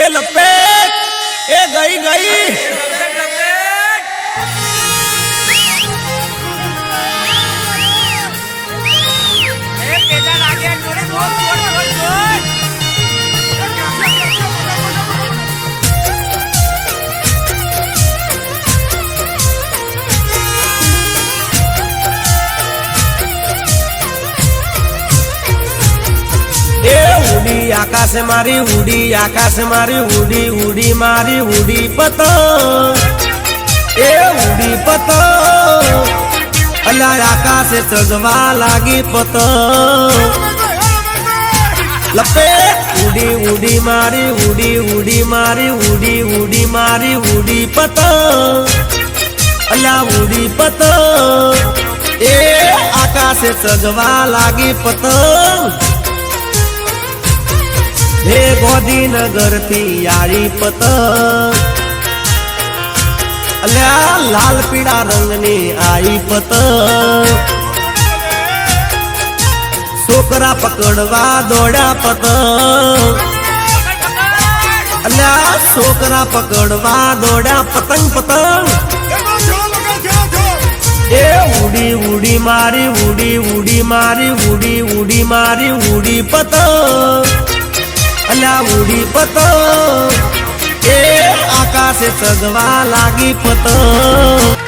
એ ઉડી, આકાશે મારી ઉડી, આકાશે મારી ઉડી ઉડી મારી ઉડી પતંગ. એ ઉડી પતંગ. અલા આકાશે ચગવા લાગી પતંગ. લપે, ઉડી ઉડી મારી ઉડી ઉડી મારી ઉડી ઉડી મારી ઉડી પતંગ. અલા ઉડી પતંગ. એ આકાશે ચગવા લાગી પતંગ. હે ગોધીનગરથી યારી પતંગ. અલ્યા, લાલ પીળા રંગની આઈ પતંગ. છોકરા પકડવા દોડ્યા પતંગ. અલ્યા, છોકરા પકડવા દોડ્યા પતંગ પતંગ. એ ઉડી ઉડી મારી, ઉડી ઉડી મારી, ઉડી ઉડી મારી, ઉડી પતંગ. અલ્યા ઉડી પતંગ એ આકાશે સગવા લાગી પતંગ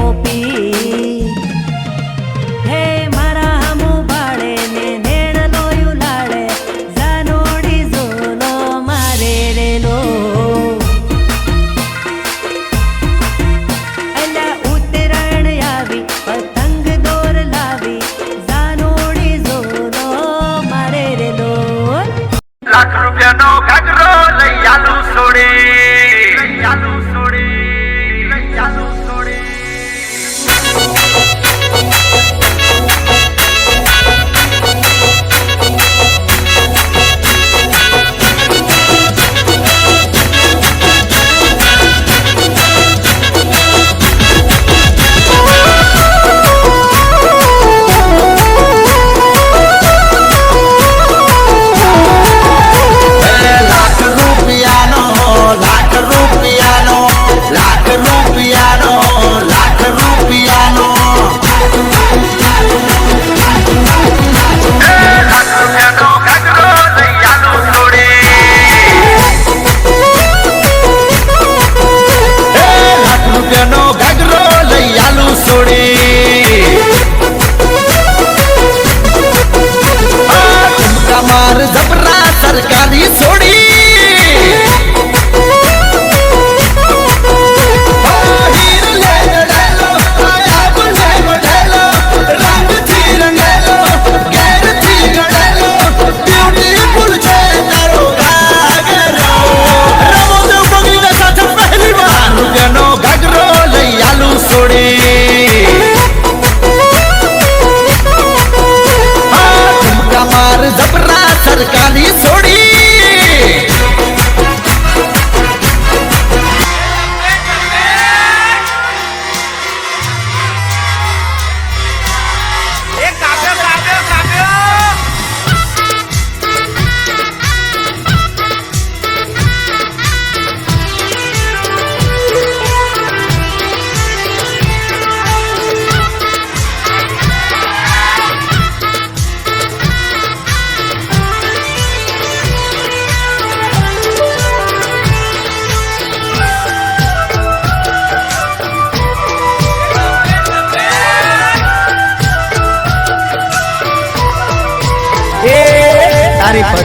கோபி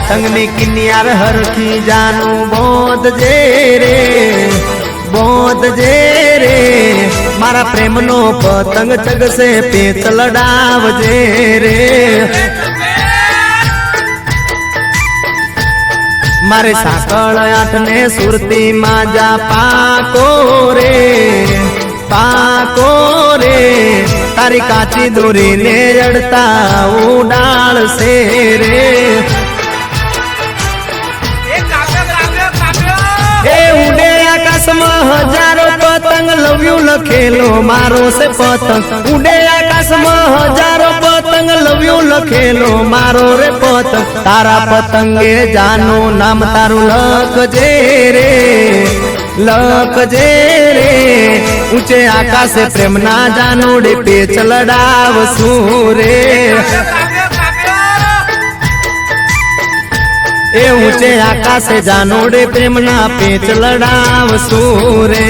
પતંગની કિનિયાર હરખી જાનું બોધ જે રે, બોધ જે રે. મારા પ્રેમનો પતંગ ચગશે, પેત લડાવજે રે. મારે સાકળ આઠને સુરતી માં જા, પાકો રે પાકો રે. તારી કાચી દોરીને અડતા ઉડાળશે રે. હજારો લવ લવ્યું લખેલો મારો છે પતંગ. ઉડે આકાશમાં હજારો પતંગ લવ્યું લખેલો મારો રે પતંગ. તારા પતંગે જાનું નામ તારું લખજે રે લખજે રે. ઊંચે આકાશે પ્રેમના જાનોડે પેચ લડાવશું રે. એ ઊંચે આકાશે જાનોડે પ્રેમના પેચ લડાવશું રે.